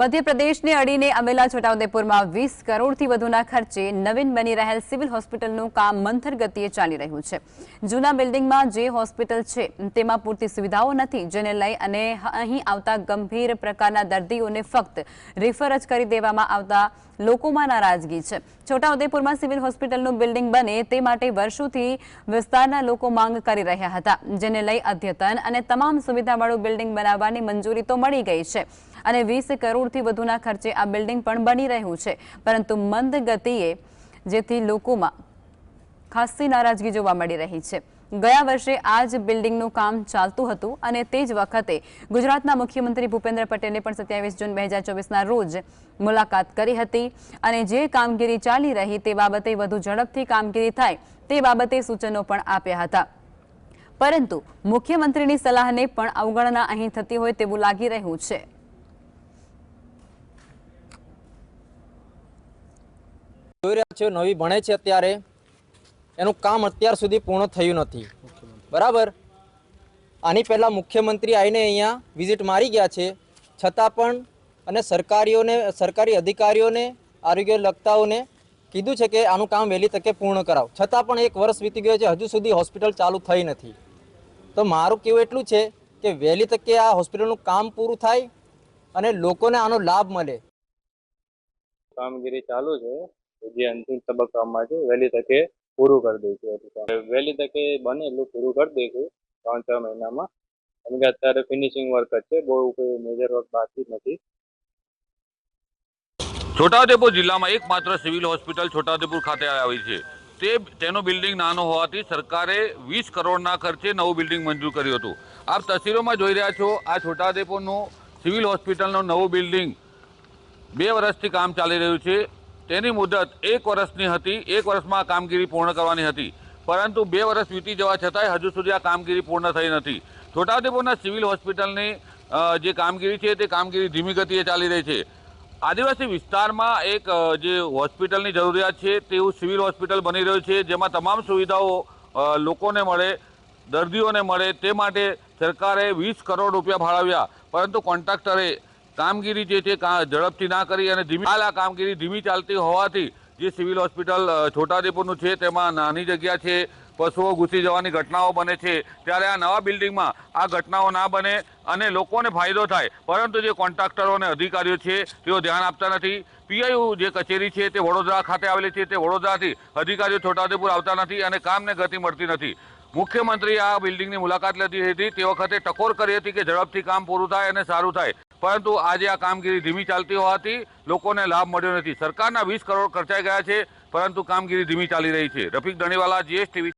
મધ્યપ્રદેશને અડીને આવેલા છોટાઉદેપુરમાં વીસ કરોડથી વધુના ખર્ચે નવીન બની રહેલ સિવિલ હોસ્પિટલનું કામ મંથર ગતિએ ચાલી રહ્યું છે. જૂના બિલ્ડિંગમાં જે હોસ્પિટલ છે, તેમાં પૂરતી સુવિધાઓ નથી, જેને લઈ અને અહીં આવતા ગંભીર પ્રકારના દર્દીઓને ફક્ત રેફર જ કરી દેવામાં આવતા લોકોમાં નારાજગી છે. છોટાઉદેપુરમાં સિવિલ હોસ્પિટલનું બિલ્ડિંગ બને તે માટે વર્ષોથી વિસ્તારના લોકો માંગ કરી રહ્યા હતા, જેને લઈ અદ્યતન અને તમામ સુવિધાવાળું બિલ્ડિંગ બનાવવાની મંજૂરી તો મળી ગઈ છે. અને વીસ કરોડથી વધુના ખર્ચે આ બિલ્ડિંગ પણ બની રહ્યું છે. પરંતુ મંદ ગતિએ જેથી લોકોમાં ખાસ્સી નારાજગી જોવા મળી રહી છે. ગયા વર્ષે આ જ બિલ્ડિંગનું કામ ચાલતું હતું અને તે જ વખતે ગુજરાતના મુખ્યમંત્રી ભૂપેન્દ્ર પટેલે પણ સત્યાવીસ જૂન બે હજાર ચોવીસના રોજ મુલાકાત કરી હતી અને જે કામગીરી ચાલી રહી તે બાબતે વધુ ઝડપથી કામગીરી થાય તે બાબતે સૂચનો પણ આપ્યા હતા. પરંતુ મુખ્યમંત્રીની સલાહને પણ અવગણના અહીં થતી હોય તેવું લાગી રહ્યું છે. જોઈ રહ્યા છો, નવી ભણે છે અત્યારે. એનું કામ અત્યાર સુધી પૂર્ણ થયું નથી. બરાબર? આની પહેલાં મુખ્યમંત્રી આવીને અહીંયા વિઝિટ મારી ગયા છે. છતાં પણ અને સરકારીઓને, સરકારી અધિકારીઓને, આરોગ્ય લગતાઓને કીધું છે કે આનું કામ વહેલી તકે પૂર્ણ કરાવ. છતાં પણ એક વર્ષ વીતી ગયો છે, હજુ સુધી હોસ્પિટલ ચાલુ થઈ નથી. તો મારું કહેવું એટલું છે કે વહેલી તકે આ હોસ્પિટલનું કામ પૂરું થાય અને લોકોને આનો લાભ મળે. કામગીરી ચાલુ છે. જે અંતિમ તબક્કામાં છે, વહેલી તકે પૂરું કરી દઈશું વહેલી તકે બને એટલું પૂરું કરી દઈશું ત્રણ છ મહિનામાં. કેમ કે અત્યારે ફિનિશિંગ વર્ક જ છે, બહુ કોઈ મેજર વર્ક બાકી નથી. છોટાઉદેપુર જિલ્લામાં એકમાત્ર સિવિલ હોસ્પિટલ છોટાઉદેપુર ખાતે આવી છે. તે તેનો બિલ્ડિંગ નાનો હોવાથી સરકારે વીસ કરોડના ખર્ચે નવું બિલ્ડિંગ મંજૂર કર્યું હતું. આપ તસવીરોમાં જોઈ રહ્યા છો, આ છોટાઉદેપુરનું સિવિલ હોસ્પિટલનું નવું બિલ્ડિંગ બે વર્ષથી કામ ચાલી રહ્યું છે. તેની મુદત એક વર્ષની હતી, એક વર્ષમાં કામગીરી પૂર્ણ કરવાની હતી. પરંતુ બે વર્ષ વીતી જવા છતાંય હજુ સુધી આ કામગીરી પૂર્ણ થઈ નથી. છોટાઉદેપુરના સિવિલ હોસ્પિટલની જે કામગીરી છે તે કામગીરી ધીમી ગતિએ ચાલી રહી છે. આદિવાસી વિસ્તારમાં એક જે હોસ્પિટલની જરૂરિયાત છે તેવું સિવિલ હોસ્પિટલ બની રહ્યું છે, જેમાં તમામ સુવિધાઓ લોકોને મળે, દર્દીઓને મળે, તે માટે સરકારે વીસ કરોડ રૂપિયા ફાળવ્યા પરંતુ કોન્ટ્રાક્ટરે કામગીરી જે છે ઝડપથી ના કરી અને ધીમી હાલ આ કામગીરી ધીમી ચાલતી હોવાથી જે સિવિલ હોસ્પિટલ છોટાદેપુરનું છે, તેમાં નાની જગ્યા છે, પશુઓ ઘૂસી જવાની ઘટનાઓ બને છે. ત્યારે આ નવા બિલ્ડિંગમાં આ ઘટનાઓ ના બને અને લોકોને ફાયદો થાય. પરંતુ જે કોન્ટ્રાક્ટરો અને અધિકારીઓ છે, તેઓ ધ્યાન આપતા નથી. પીઆઈયુ જે કચેરી છે, તે વડોદરા ખાતે આવેલી છે, તે વડોદરાથી અધિકારીઓ છોટાઉદેપુર આવતા નથી અને કામને ગતિ મળતી નથી. મુખ્યમંત્રી આ બિલ્ડિંગની મુલાકાત લીધી હતી. તે વખતે ટકોર કરી હતી કે ઝડપથી કામ પૂરું થાય અને સારું થાય. પરંતુ આજે આ કામગીરી ધીમી ચાલતી હોવાથી લોકોને લાભ મળ્યો નથી. સરકારના વીસ કરોડ ખર્ચાઈ ગયા છે, પરંતુ કામગીરી ધીમી ચાલી રહી છે. રફીક દણીવાલા જીએસટીવી